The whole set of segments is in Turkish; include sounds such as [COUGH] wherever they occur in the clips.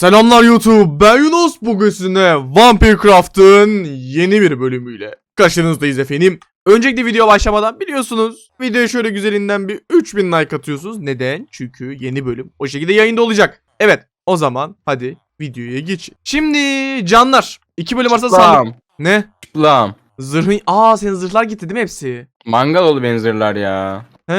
Selamlar YouTube, ben Yunus. Bugün sizinle Vampire Craft'ın yeni bir bölümüyle karşınızdayız efendim. Öncelikle video başlamadan biliyorsunuz videoya şöyle güzelinden bir 3000 like atıyorsunuz. Neden? Çünkü yeni bölüm o şekilde yayında olacak. Evet o zaman hadi videoya geç. Şimdi canlar iki bölüm arasında sandık. Ne? Çıplam. Zırhın... Aa senin zırhlar gitti değil mi hepsi? Mangal oldu benzerler ya. He,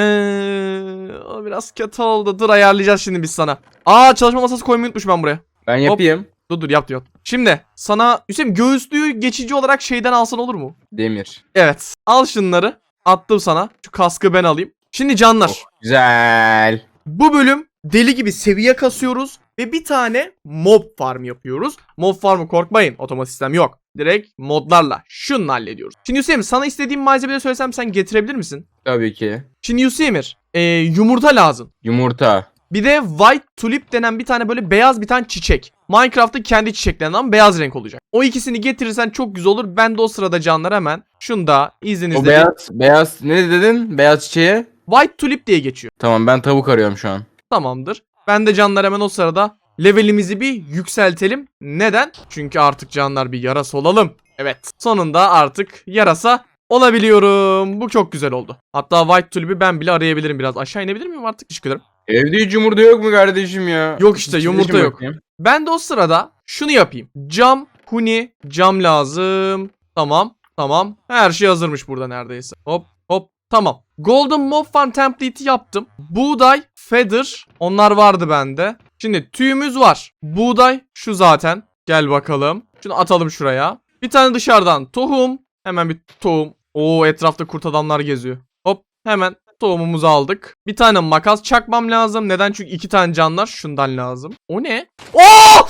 o biraz kötü oldu. Dur ayarlayacağız şimdi biz sana. Aa çalışma masası koymayı unutmuşum ben buraya. Ben yapayım. Dur dur yap yap. Şimdi sana Hüseyin göğüslüğü geçici olarak şeyden alsan olur mu? Demir. Evet. Al şunları. Attım sana. Şu kaskı ben alayım. Şimdi canlar. Oh, güzel. Bu bölüm deli gibi seviye kasıyoruz. Ve bir tane mob farm yapıyoruz. Mob farmı korkmayın. Otomatik sistem yok. Direkt modlarla. Şununla hallediyoruz. Şimdi Hüseyin sana istediğim malzemeleri söylesem sen getirebilir misin? Tabii ki. Şimdi Hüseyin e, yumurta lazım. Yumurta. Bir de white tulip denen bir tane böyle beyaz bir tane çiçek. Minecraft'ın kendi çiçeklerinden ama beyaz renk olacak. O ikisini getirirsen çok güzel olur. Ben de o sırada canlar hemen şunu da izninizle O beyaz, beyaz ne dedin? Beyaz çiçeğe. white tulip diye geçiyor. Tamam ben tavuk arıyorum şu an. Tamamdır. Ben de canlar hemen o sırada levelimizi bir yükseltelim. Neden? Çünkü artık canlar bir yarasa olalım. Evet. Sonunda artık yarasa olabiliyorum. Bu çok güzel oldu. Hatta white tulip'i ben bile arayabilirim biraz. Aşağı inebilir miyim artık? Teşekkür ederim. Evde hiç yumurta yok mu kardeşim ya? Yok işte, İçinde yumurta yok. bakayım. Ben de o sırada şunu yapayım. Cam, huni, cam lazım. Tamam, tamam. Her şey hazırmış burada neredeyse. Hop, hop. Tamam. Golden Mob Farm template'i yaptım. Buğday, feather. Onlar vardı bende. Şimdi tüyümüz var. Buğday şu zaten. Gel bakalım. Şunu atalım şuraya. Bir tane dışarıdan tohum. Hemen bir tohum. Oo etrafta kurt adamlar geziyor. Hop hemen tohumumuzu aldık. Bir tane makas çakmam lazım. Neden? Çünkü iki tane canlar şundan lazım. O ne? Oo!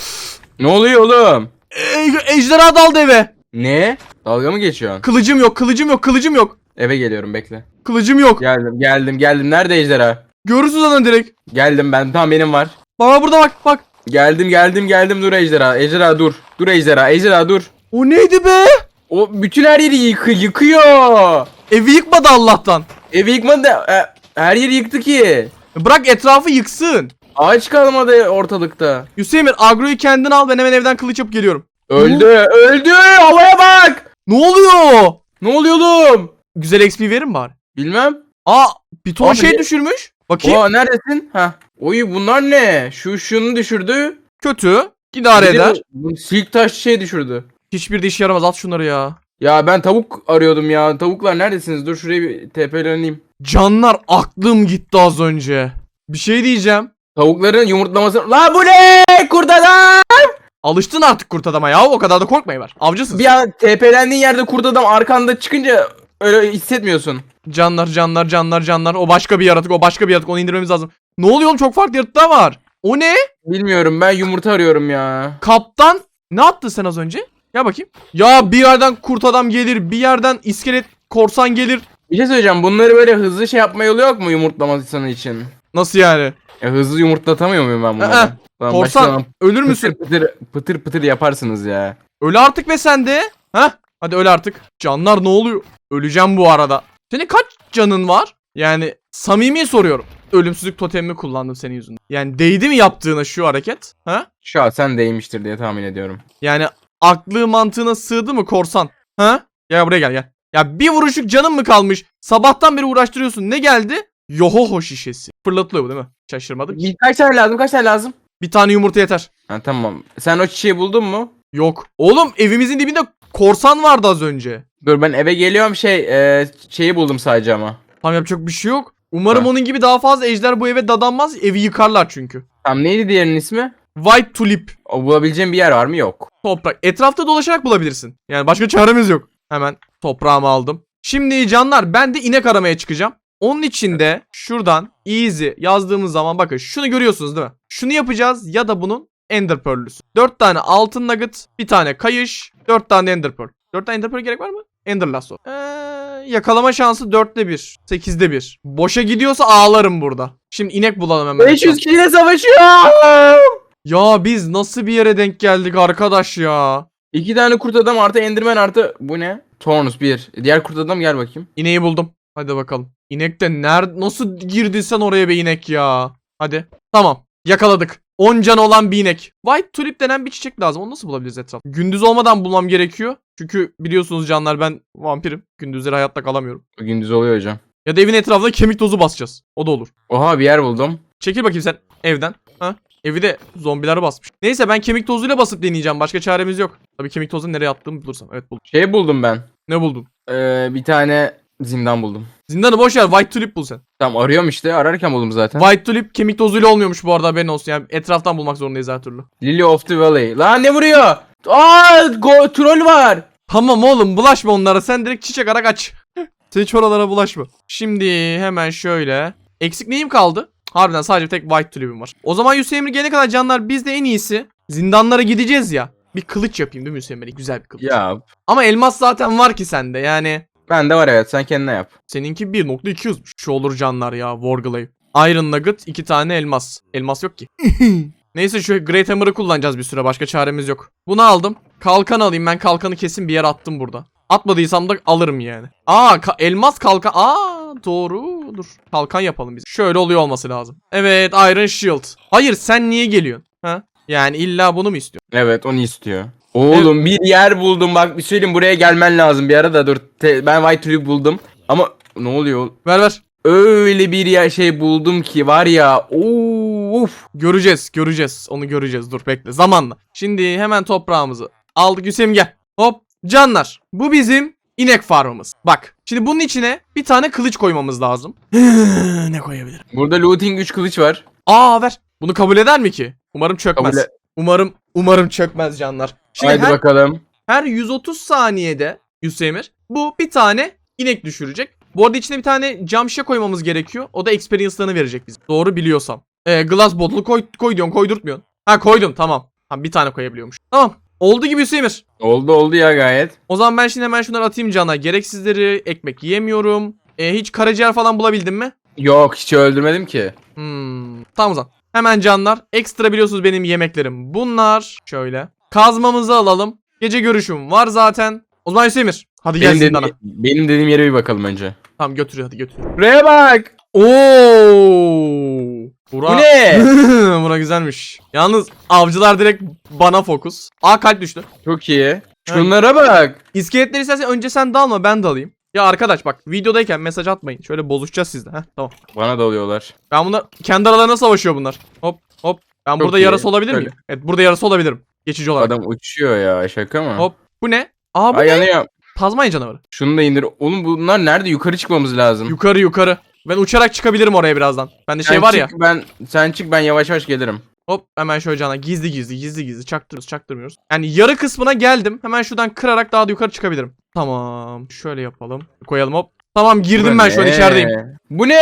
Ne oluyor oğlum? E- ejderha daldı eve. Ne? Dalga mı geçiyorsun? Kılıcım yok, kılıcım yok, kılıcım yok. Eve geliyorum bekle. Kılıcım yok. Geldim geldim geldim. Nerede ejderha? Görürsün zaten direkt. Geldim ben. Tamam benim var. Bana burada bak, bak. Geldim geldim geldim dur ejderha. Ejderha dur. Dur ejderha. Ejderha dur. O neydi be? O bütün her yeri yıkı, yıkıyor. Evi yıkmadı Allah'tan. Evi yıkmadı da e, her yeri yıktı ki. Bırak etrafı yıksın. Ağaç kalmadı ortalıkta. Hüseyin agroyu kendin al ben hemen evden kılıç yapıp geliyorum. Öldü, öldü. Havaya bak. Ne oluyor? Ne oluyor oğlum? Güzel XP verir mi bari? Bilmem. Aa bir ton Abi şey düşürmüş. Bakayım. Oha neredesin? Ha. Oy bunlar ne? Şu şunu düşürdü. Kötü. İdare Bir de eder. Bu, bu silk taş şey düşürdü. Hiçbir de işe yaramaz. At şunları ya. Ya ben tavuk arıyordum ya. Tavuklar neredesiniz? Dur şuraya bir TP'leneyim. Canlar aklım gitti az önce. Bir şey diyeceğim. Tavukların yumurtlaması... La bu ne? Kurt adam! Alıştın artık kurt adama ya. O kadar da korkmayı var. Avcısın. Bir an TP'lendiğin yerde kurt adam arkanda çıkınca öyle hissetmiyorsun. Canlar canlar canlar canlar. O başka bir yaratık. O başka bir yaratık. Onu indirmemiz lazım. Ne oluyor oğlum? Çok farklı yaratıklar var. O ne? Bilmiyorum ben yumurta arıyorum ya. Kaptan. Ne yaptın sen az önce? Ya bakayım. Ya bir yerden kurt adam gelir. Bir yerden iskelet korsan gelir. Bir şey söyleyeceğim. Bunları böyle hızlı şey yapma yolu yok mu yumurtlaması için? Nasıl yani? Ya hızlı yumurtlatamıyor muyum ben bunları? Lan Korsan ölür müsün? Pıtır pıtır, pıtır pıtır yaparsınız ya. Öl artık be sen de. Heh. Hadi öl artık. Canlar ne oluyor? Öleceğim bu arada. Senin kaç canın var? Yani samimi soruyorum. Ölümsüzlük totemimi kullandım senin yüzünden. Yani değdi mi yaptığına şu hareket? Ha? Şahsen değmiştir diye tahmin ediyorum. Yani aklı mantığına sığdı mı korsan? Ha? Gel buraya gel gel. Ya bir vuruşluk canın mı kalmış? Sabahtan beri uğraştırıyorsun. Ne geldi? Yohoho şişesi. Fırlatılıyor bu değil mi? Şaşırmadık. Bir, kaç tane lazım? Kaç tane lazım? Bir tane yumurta yeter. Ha tamam. Sen o çiçeği buldun mu? Yok. Oğlum evimizin dibinde korsan vardı az önce. Dur ben eve geliyorum şey e, şeyi buldum sadece ama. Tam yapacak bir şey yok. Umarım Ha. onun gibi daha fazla ejder bu eve dadanmaz. Evi yıkarlar çünkü. Tamam neydi diğerinin ismi? White Tulip. O bulabileceğim bir yer var mı? Yok. Toprak. Etrafta dolaşarak bulabilirsin. Yani başka çaremiz yok. Hemen toprağımı aldım. Şimdi canlar ben de inek aramaya çıkacağım. Onun için de şuradan easy yazdığımız zaman bakın şunu görüyorsunuz değil mi? Şunu yapacağız ya da bunun ender pearl'lüsü. 4 tane altın nugget, bir tane kayış, 4 tane ender pearl. 4 tane ender pearl gerek var mı? Ender lasso. Ee, yakalama şansı 4'te 1, 8'de 1. Boşa gidiyorsa ağlarım burada. Şimdi inek bulalım hemen. 500 kişiyle savaşıyorum. Ya biz nasıl bir yere denk geldik arkadaş ya? İki tane kurt adam artı enderman artı bu ne? Tornus bir. Diğer kurt adam gel bakayım. İneği buldum. Hadi bakalım. İnek de nerede nasıl girdin sen oraya be inek ya? Hadi. Tamam. Yakaladık. 10 can olan bir inek. White tulip denen bir çiçek lazım. Onu nasıl bulabiliriz etrafta? Gündüz olmadan bulmam gerekiyor. Çünkü biliyorsunuz canlar ben vampirim. Gündüzleri hayatta kalamıyorum. Gündüz oluyor hocam. Ya da evin etrafına kemik tozu basacağız. O da olur. Oha bir yer buldum. Çekil bakayım sen evden. Ha? Evi de zombiler basmış. Neyse ben kemik tozuyla basıp deneyeceğim. Başka çaremiz yok. Tabii kemik tozunu nereye attığımı bulursam. Evet buldum. Şey buldum ben. Ne buldun? Ee, bir tane zindan buldum. Zindanı boş ver. White tulip bul sen. Tamam arıyorum işte. Ararken buldum zaten. White tulip kemik tozuyla olmuyormuş bu arada haberin olsun. Yani etraftan bulmak zorundayız her türlü. Lily of the Valley. Lan ne vuruyor? Aa go troll var. Tamam oğlum bulaşma onlara. Sen direkt çiçek ara kaç. [LAUGHS] Sen hiç oralara bulaşma. Şimdi hemen şöyle. Eksik neyim kaldı? Harbiden sadece tek white tulip'im var. O zaman Hüseyin Emre gelene kadar canlar biz de en iyisi zindanlara gideceğiz ya. Bir kılıç yapayım değil mi Hüseyin Emre? Güzel bir kılıç. Ya Ama elmas zaten var ki sende yani. bende var evet sen kendine yap. Seninki 1.200'müş. Şu olur canlar ya Warglaive. Iron Nugget iki tane elmas. Elmas yok ki. [LAUGHS] Neyse şu Great Hammer'ı kullanacağız bir süre. Başka çaremiz yok. Bunu aldım. Kalkan alayım. Ben kalkanı kesin bir yere attım burada. Atmadıysam da alırım yani. Aa ka- elmas kalkan. Aa doğru. Dur. Kalkan yapalım biz. Şöyle oluyor olması lazım. Evet Iron Shield. Hayır sen niye geliyorsun? Ha? Yani illa bunu mu istiyorsun? Evet onu istiyor. Oğlum bir yer buldum bak bir söyleyeyim buraya gelmen lazım bir ara da dur. Te- ben White Tree buldum. Ama ne oluyor? Ver ver. Öyle bir yer şey buldum ki var ya. Of. Göreceğiz, göreceğiz. Onu göreceğiz. Dur bekle. Zamanla. Şimdi hemen toprağımızı aldık. Hüseyin gel. Hop. Canlar. Bu bizim inek farmımız. Bak. Şimdi bunun içine bir tane kılıç koymamız lazım. [GASPS] ne koyabilirim? Burada looting 3 kılıç var. Aa ver. Bunu kabul eder mi ki? Umarım çökmez. Kabul e- Umarım umarım çökmez canlar. Şimdi Haydi her, bakalım. her 130 saniyede Hüseyin'ir bu bir tane inek düşürecek. Bu arada içine bir tane cam şişe koymamız gerekiyor. O da experience'larını verecek bize. Doğru biliyorsam. Ee, glass bottle'ı koy, koy diyorsun koydurtmuyorsun. Ha koydum tamam. Ha, bir tane koyabiliyormuş. Tamam. Oldu gibi Hüseyin'ir. Oldu oldu ya gayet. O zaman ben şimdi hemen şunları atayım cana. Gereksizleri ekmek yiyemiyorum. Ee, hiç karaciğer falan bulabildin mi? Yok hiç öldürmedim ki. Hmm. Tamam o zaman. Hemen canlar. Ekstra biliyorsunuz benim yemeklerim bunlar. Şöyle. Kazmamızı alalım. Gece görüşüm var zaten. O zaman Hüseyin'ir. Hadi gel Benim, zindana. dediğim, benim dediğim yere bir bakalım önce. Tamam götürüyor hadi götürüyor. Buraya bak. Oo! Bura... Bu ne? [LAUGHS] Bura güzelmiş. Yalnız avcılar direkt bana fokus. Aa kalp düştü. Çok iyi. Şunlara bak. İskeletleri istersen önce sen dalma ben dalayım. Ya arkadaş bak videodayken mesaj atmayın. Şöyle bozuşacağız sizle. Heh tamam. Bana da oluyorlar. Ben bunlar kendi aralarına savaşıyor bunlar. Hop hop. Ben Çok burada iyi. yarası olabilir Şöyle. miyim? Evet burada yarası olabilirim. Geçici olarak. Adam uçuyor ya şaka mı? Hop. Bu ne? Aa bu Ay ne? yanıyor. Tazmanya canavarı. Şunu da indir. Oğlum bunlar nerede? Yukarı çıkmamız lazım. Yukarı yukarı. Ben uçarak çıkabilirim oraya birazdan. Bende şey var ya. çık, Ben sen çık ben yavaş yavaş gelirim. Hop hemen şöyle cana gizli gizli gizli gizli çaktırıyoruz çaktırmıyoruz. Yani yarı kısmına geldim. Hemen şuradan kırarak daha da yukarı çıkabilirim. Tamam. Şöyle yapalım. Koyalım hop. Tamam girdim Bu ben şu an içerideyim. Bu ne?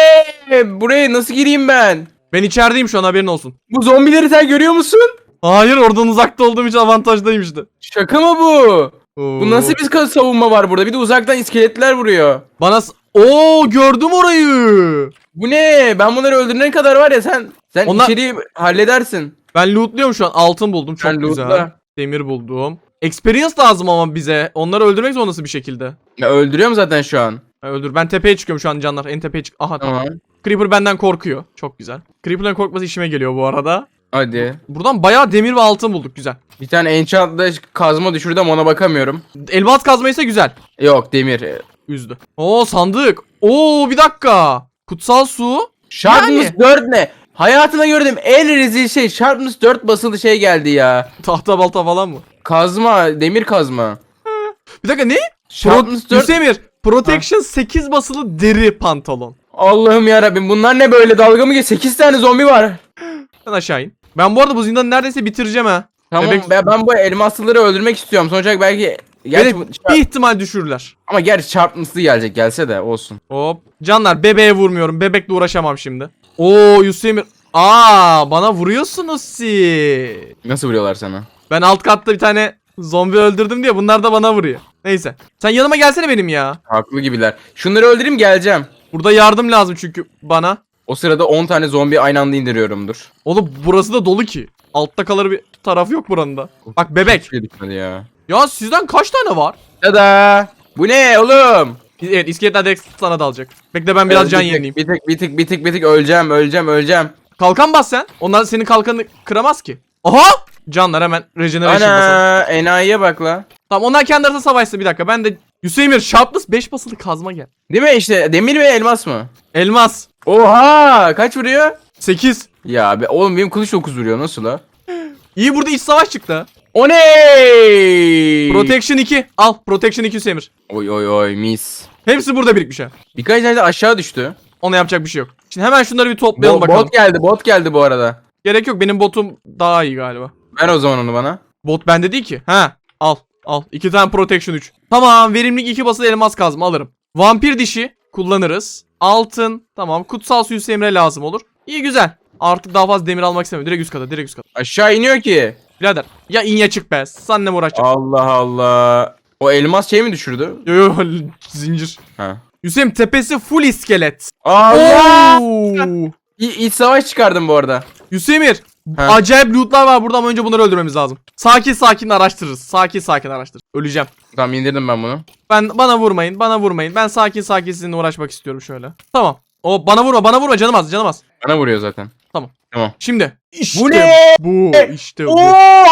Buraya nasıl gireyim ben? Ben içerideyim şu an haberin olsun. Bu zombileri sen görüyor musun? Hayır oradan uzakta olduğum için avantajdayım işte. Şaka mı bu? Oo. Bu nasıl bir savunma var burada? Bir de uzaktan iskeletler vuruyor. Bana... Oo gördüm orayı. Bu ne? Ben bunları öldürene kadar var ya sen sen Onlar- içeriği halledersin. Ben lootluyorum şu an. Altın buldum. Çok Sen güzel. lootla. Demir buldum. Experience lazım ama bize. Onları öldürmek zorundasın bir şekilde. Ya öldürüyorum zaten şu an. Ha, öldür. Ben tepeye çıkıyorum şu an canlar. En tepeye çık. Aha tamam. Tamam. Creeper benden korkuyor. Çok güzel. Creeper'dan korkması işime geliyor bu arada. Hadi. Buradan bayağı demir ve altın bulduk. Güzel. Bir tane enchant'da kazma düşürdüm ona bakamıyorum. Elmas kazmaysa güzel. Yok demir. Üzdü. Oo sandık. Oo bir dakika. Kutsal su. Sharpness Yani. 4 ne? Hayatımda gördüğüm en rezil şey Sharpness 4 basılı şey geldi ya. Tahta balta falan mı? Kazma, demir kazma. Bir dakika ne? Sharpness 4. Hüsemir. Protection 8 basılı deri pantolon. Allah'ım ya Rabbim bunlar ne böyle dalga mı geç? 8 tane zombi var. Ben aşağı in. Ben bu arada bu zindanı neredeyse bitireceğim ha. Tamam Bebek- ben, ben bu elmaslıları öldürmek istiyorum. Sonuç olarak belki Gerçi bu- bir ihtimal düşürürler. ama gerçi Sharpness'lı gelecek gelse de olsun. Hop. Canlar bebeğe vurmuyorum. Bebekle uğraşamam şimdi. Oo Hüsemir. Aa bana vuruyorsunuz siz. Nasıl vuruyorlar sana? Ben alt katta bir tane zombi öldürdüm diye bunlar da bana vuruyor. Neyse. Sen yanıma gelsene benim ya. Haklı gibiler. Şunları öldüreyim geleceğim. Burada yardım lazım çünkü bana. O sırada 10 tane zombi aynı anda indiriyorumdur. Oğlum burası da dolu ki. Altta kalır bir taraf yok buranın da. Bak bebek. Ya. Ya sizden kaç tane var? Tada! Bu ne oğlum? Evet iskeletler direkt sana dalacak. Bekle ben biraz Ee, can bir yenileyim. Bir tık bir tık bir tık bir tık öleceğim öleceğim öleceğim. Kalkan bas sen. Onlar senin kalkanını kıramaz ki. Aha! Canlar hemen regeneration basalım. Ana enayiye bak la. Tamam onlar kendi arasında savaşsın bir dakika. Ben de Hüseyin Sharpness 5 basılı kazma gel. Değil mi işte demir ve elmas mı? Elmas Oha kaç vuruyor? 8. Ya be, oğlum benim kılıç 9 vuruyor nasıl la? İyi burada iç savaş çıktı. O ne? Protection 2. Al Protection 2 Hüseyin Oy oy oy mis. Hepsi burada birikmiş ha. Birkaç tane de aşağı düştü. Ona yapacak bir şey yok. Şimdi hemen şunları bir toplayalım Bo- bakalım. bot geldi bot geldi bu arada. Gerek yok benim botum daha iyi galiba. Ver o zaman onu bana. Bot bende değil ki. Ha al al. 2 tane Protection 3. Tamam verimlilik 2 basılı elmas kazma alırım. Vampir dişi kullanırız. Altın tamam. Kutsal suyu Emre lazım olur. İyi güzel. Artık daha fazla demir almak istemiyorum. Direkt üst kata direkt üst kata. Aşağı iniyor ki. Birader ya in ya çık be. Sen ne uğraşacaksın? Allah Allah. O elmas şey mi düşürdü? Yo yo [LAUGHS] zincir. Ha. Hüseyin tepesi full iskelet. Allah! Oo! İ- İç savaş çıkardım bu arada. Hüsemir Ha. acayip lootlar var burada ama önce bunları öldürmemiz lazım. Sakin sakin araştırırız. Sakin sakin araştır. Öleceğim. Tamam indirdim ben bunu. Ben bana vurmayın, bana vurmayın. Ben sakin sakin sizinle uğraşmak istiyorum şöyle. Tamam. O bana vurma, bana vurma canım az, canım az. Bana vuruyor zaten. Tamam. Tamam. Şimdi. İşte Bu ne? Bu, işte bu. Oha!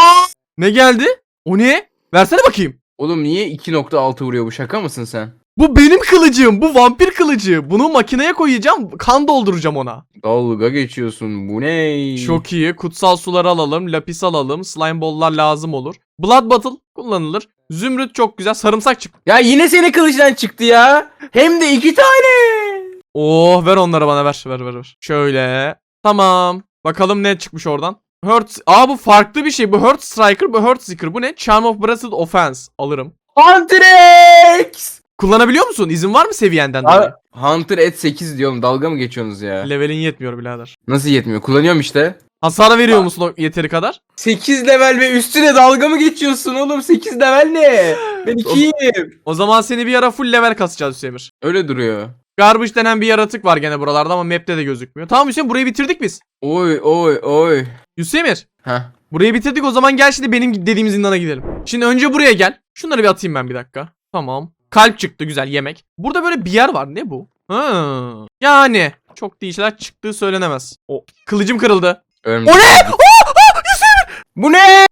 Ne geldi? O ne? Versene bakayım. Oğlum niye 2.6 vuruyor bu şaka mısın sen? Bu benim kılıcım. Bu vampir kılıcı. Bunu makineye koyacağım. Kan dolduracağım ona. Dalga geçiyorsun bu ne? Çok iyi. Kutsal suları alalım. Lapis alalım. Slime ball'lar lazım olur. Blood bottle kullanılır. Zümrüt çok güzel. Sarımsak çık. Ya yine senin kılıçtan çıktı ya. Hem de iki tane. Oh ver onları bana ver. Ver ver ver. Şöyle. Tamam. Bakalım ne çıkmış oradan. Hurt. Aa bu farklı bir şey. Bu Hurt Striker, bu Hurt Seeker. Bu ne? Charm of Bracelet Offense. Alırım. Hunter X. Kullanabiliyor musun? İzin var mı seviyenden dolayı? Hunter et 8 diyorum dalga mı geçiyorsunuz ya? Levelin yetmiyor birader. Nasıl yetmiyor? Kullanıyorum işte. Hasara veriyor musun o yeteri kadar? 8 level ve üstüne dalga mı geçiyorsun oğlum? 8 level ne? Ben 2'yim. O zaman seni bir ara full level kasacağız Hüsemir. Öyle duruyor. Garbage denen bir yaratık var gene buralarda ama map'te de gözükmüyor. Tamam Hüseyin burayı bitirdik biz. Oy oy oy. Hüsemir Heh. burayı bitirdik o zaman gel şimdi benim dediğim zindana gidelim. Şimdi önce buraya gel. Şunları bir atayım ben bir dakika. Tamam. Kalp çıktı güzel yemek. Burada böyle bir yer var ne bu? Ha. Yani çok iyi şeyler çıktığı söylenemez. O kılıcım kırıldı. Ölmüş. O ne? Bu ne?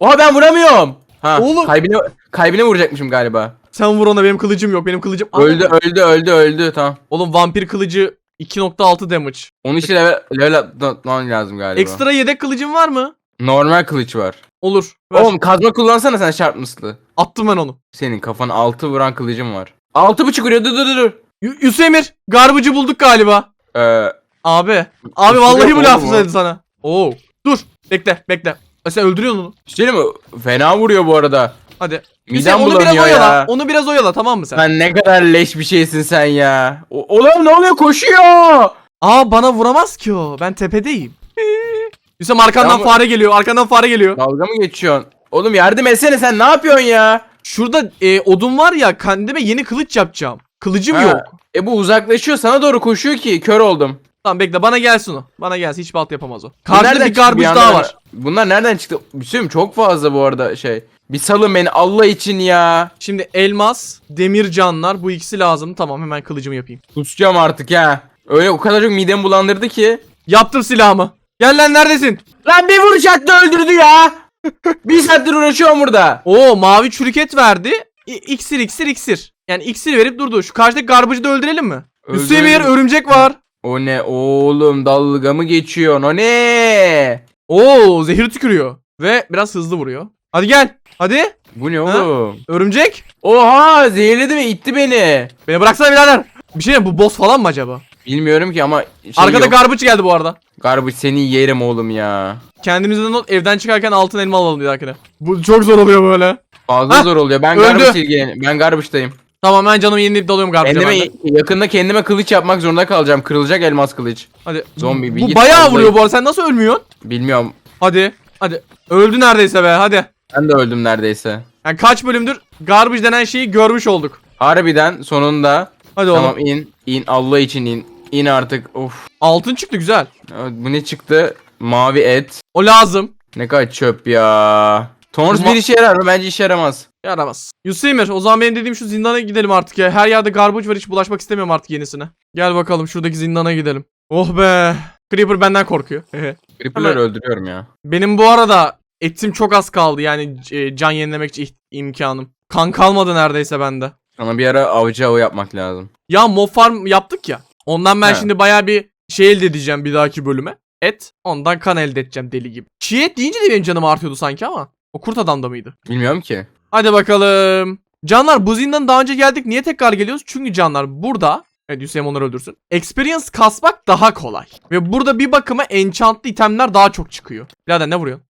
Oha ben vuramıyorum. Ha, Oğlum. Kalbine, kalbine vuracakmışım galiba. Sen vur ona benim kılıcım yok. Benim kılıcım Öldü öldü öldü öldü tamam. Oğlum vampir kılıcı 2.6 damage. Onun için level, level atman lazım galiba. Ekstra yedek kılıcın var mı? Normal kılıç var. Olur. Ver. Oğlum kazma kullansana sen şarpmıslı. Attım ben onu. Senin kafana 6 vuran kılıcım var. 6.5 vuruyor dur dur dur. Y- Hüsemir garbıcı bulduk galiba. Ee, Abi. Abi vallahi bu oğlum lafı o. söyledi sana. Oo. Dur. Bekle bekle. E sen öldürüyorsun onu. şey mi? Fena vuruyor bu arada. Hadi. Midem Hüseyin onu biraz bulanıyor oyala. ya. Onu biraz oyala tamam mı sen? Sen ne kadar leş bir şeysin sen ya. O- Oğlum ne oluyor koşuyor. Aa bana vuramaz ki o. Ben tepedeyim. [LAUGHS] Hüseyin arkandan Tamam. fare geliyor. Arkandan fare geliyor. Dalga mı geçiyorsun? Oğlum yardım etsene sen ne yapıyorsun ya? Şurada e, odun var ya kendime yeni kılıç yapacağım. Kılıcım Ha. yok. E bu uzaklaşıyor sana doğru koşuyor ki kör oldum. Tamam bekle bana gelsin o. Bana gelsin hiçbir alt yapamaz o. Bu Karşıda nereden bir çıktı garbage anda daha var. Bunlar nereden çıktı? Mi? Çok fazla bu arada şey. Bir salın beni Allah için ya. Şimdi elmas, demir canlar bu ikisi lazım. Tamam hemen kılıcımı yapayım. Kusacağım artık ya. Öyle o kadar çok midemi bulandırdı ki. Yaptım silahımı. Gel lan neredesin? Lan bir vuruş attı öldürdü ya. [LAUGHS] bir saattir uğraşıyorum burada. Oo mavi çürüket verdi. İ- iksir iksir iksir. Yani iksir verip durdu. Şu karşıdaki garbajı da öldürelim mi? Öldürelim. örümcek var. O ne oğlum dalga mı geçiyorsun o ne? Oo zehir tükürüyor. Ve biraz hızlı vuruyor. Hadi gel. Hadi. Bu ne Ha? oğlum? Örümcek. Oha zehirledi ve itti beni. Beni bıraksana birader. Bir şey bu boss falan mı acaba? Bilmiyorum ki ama şey Arkada yok. garbage geldi bu arada. Garbage seni yerim oğlum ya. Kendimize de not evden çıkarken altın elma alalım bir dahakine. Bu çok zor oluyor böyle. Fazla Hah, zor oluyor. Ben öldü. garbage ilgilen. Ben garbage'dayım. Tamam ben canımı yenileyip dalıyorum garbage'a ben Kendime de. yakında kendime kılıç yapmak zorunda kalacağım. Kırılacak elmas kılıç. Hadi. Zombi bir Bu git bayağı vallahi. vuruyor bu arada. Sen nasıl ölmüyorsun? Bilmiyorum. Hadi. Hadi. Öldü neredeyse be hadi. Ben de öldüm neredeyse. Yani kaç bölümdür garbage denen şeyi görmüş olduk. Harbiden sonunda. Hadi oğlum. Tamam in. in Allah için in. İn artık. Of. Altın çıktı güzel. Bu ne çıktı? Mavi et. O lazım. Ne kadar çöp ya. Thorns bir işe yarar mı? Bence işe yaramaz. Yaramaz. Yusimir o zaman benim dediğim şu zindana gidelim artık ya. Her yerde garbage var hiç bulaşmak istemiyorum artık yenisine. Gel bakalım şuradaki zindana gidelim. Oh be. Creeper benden korkuyor. [LAUGHS] Creeper'ları öldürüyorum ya. Benim bu arada etim çok az kaldı yani e, can yenilemek için imkanım. Kan kalmadı neredeyse bende. Sana bir ara avcı avı yapmak lazım. Ya mob farm yaptık ya. Ondan ben He. şimdi baya bir şey elde edeceğim bir dahaki bölüme. Et. Ondan kan elde edeceğim deli gibi. Çiğ et deyince de benim canım artıyordu sanki ama. O kurt adamda mıydı? Bilmiyorum ki. Hadi bakalım. Canlar bu zindan daha önce geldik. Niye tekrar geliyoruz? Çünkü canlar burada Evet Hüseyin onları öldürsün. Experience kasmak daha kolay. Ve burada bir bakıma enchantlı itemler daha çok çıkıyor. Birader ne vuruyorsun?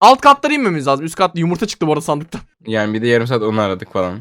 Alt katlara inmemiz lazım. Üst katta yumurta çıktı bu arada sandıktan. [LAUGHS] Yani bir de yarım saat onu aradık falan.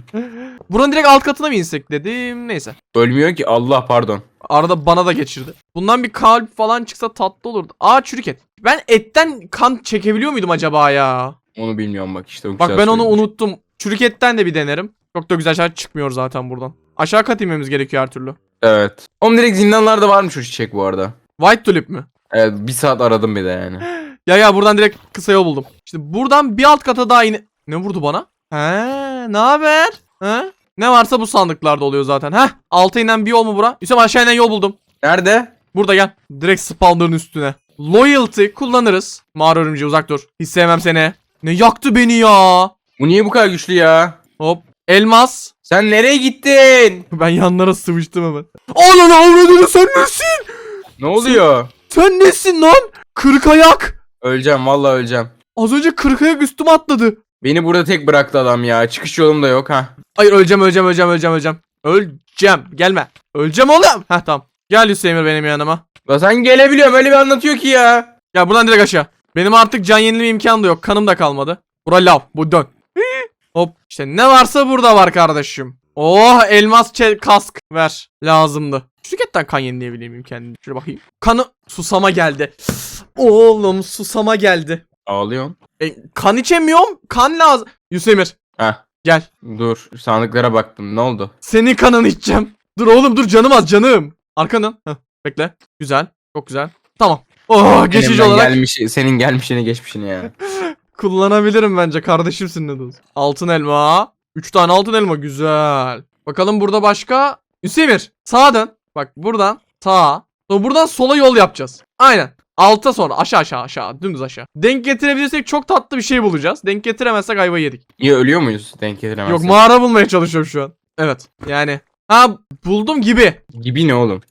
Buranın direkt alt katına mı insek dedim. Neyse. Ölmüyor ki Allah pardon. Arada bana da geçirdi. Bundan bir kalp falan çıksa tatlı olurdu. Aa çürük et. Ben etten kan çekebiliyor muydum acaba ya? Onu bilmiyorum bak işte. o Bak güzel ben onu unuttum. Çürük etten de bir denerim. Çok da güzel şeyler çıkmıyor zaten buradan. Aşağı kat inmemiz gerekiyor her türlü. Evet. Oğlum direkt zindanlarda varmış o çiçek bu arada. White tulip mi? Evet bir saat aradım bir de yani. [LAUGHS] Ya ya buradan direkt kısa yol buldum. İşte buradan bir alt kata daha in... Ne vurdu bana? He, ne haber? He? Ne varsa bu sandıklarda oluyor zaten. Heh, alta inen bir yol mu bura? Hüsam aşağı inen yol buldum. Nerede? Burada gel. Direkt spawnların üstüne. Loyalty kullanırız. Mağara örümceği uzak dur. Hiç sevmem seni. Ne yaktı beni ya. Bu niye bu kadar güçlü ya? Hop. Elmas. Sen nereye gittin? [LAUGHS] Ben yanlara sıvıştım hemen. Ananı avradını sen nesin? Ne oluyor? Sen nesin lan? Kırk ayak. Öleceğim vallahi öleceğim. Az önce kırk ayak üstüme atladı. Beni burada tek bıraktı adam ya. Çıkış yolum da yok ha. Hayır öleceğim öleceğim öleceğim öleceğim öleceğim. Öleceğim. Gelme. Öleceğim oğlum. Heh tamam. Gel Hüseyin benim yanıma. La sen gelebiliyorum öyle bir anlatıyor ki ya. Gel buradan direkt aşağı. Benim artık can yenileme imkanı da yok. Kanım da kalmadı. Bura lav. Bu dön. Hop. İşte ne varsa burada var kardeşim. Oh elmas kask ver. Lazımdı. Şirketten kan yenileyebilir miyim kendimi? Şöyle bakayım. Kanı susama geldi. Oğlum susama geldi. Ağlıyorsun. E, kan içemiyorum. Kan lazım. Yusemir Heh gel. dur sandıklara baktım ne oldu? Senin kanını içeceğim. Dur oğlum dur canım az canım. Arkandan. Heh, bekle. Güzel. Çok güzel. Tamam. Oh geçici Benim ben olarak Gelmiş, senin gelmişini geçmişini ya. [LAUGHS] kullanabilirim bence. Kardeşimsin ne diyorsun? Altın elma. 3 tane altın elma. Güzel. Bakalım burada başka. Hüsemir sağa dön. Bak buradan sağa. Sonra buradan sola yol yapacağız. Aynen. Alta sonra aşağı aşağı aşağı dümdüz aşağı. Denk getirebilirsek çok tatlı bir şey bulacağız. Denk getiremezsek ayva yedik. Niye ölüyor muyuz denk getiremezsek? Yok mağara bulmaya çalışıyorum şu an. Evet yani. Ha buldum gibi. Gibi ne oğlum?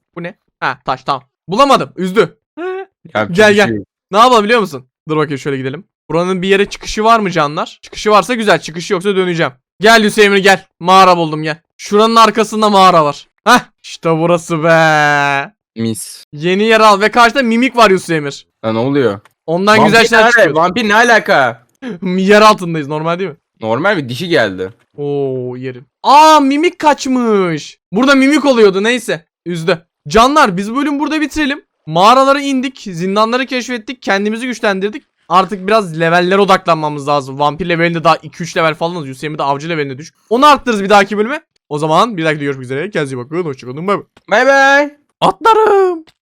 Ha taş tamam. Bulamadım. Üzdü. [LAUGHS] Yapacak Gel, bir gel. şey. Ne yapalım biliyor musun? Dur bakayım şöyle gidelim. Buranın bir yere çıkışı var mı canlar? Çıkışı varsa güzel. Çıkışı yoksa döneceğim. Gel Hüseyin gel. Mağara buldum gel. Şuranın arkasında mağara var. Heh işte burası be. Mis. Yeni yer al ve karşıda mimik var Yusuf Emir. Ha ne oluyor? Ondan Vampir güzel şeyler nerede? çıkıyor. Vampir ne alaka? [LAUGHS] yer altındayız normal değil mi? Normal bir dişi geldi. Oo yerim. Aa mimik kaçmış. Burada mimik oluyordu neyse. Üzdü. Canlar biz bölüm burada bitirelim. Mağaralara indik. Zindanları keşfettik. Kendimizi güçlendirdik. Artık biraz levellere odaklanmamız lazım. Vampir levelinde daha 2-3 level falanız. Hüseyin de avcı leveline düş. Onu arttırırız bir dahaki bölüme. O zaman bir dahaki görüşmek üzere. Kendinize iyi bakın. Hoşçakalın. Bay bay. Bay bay. Atlarım.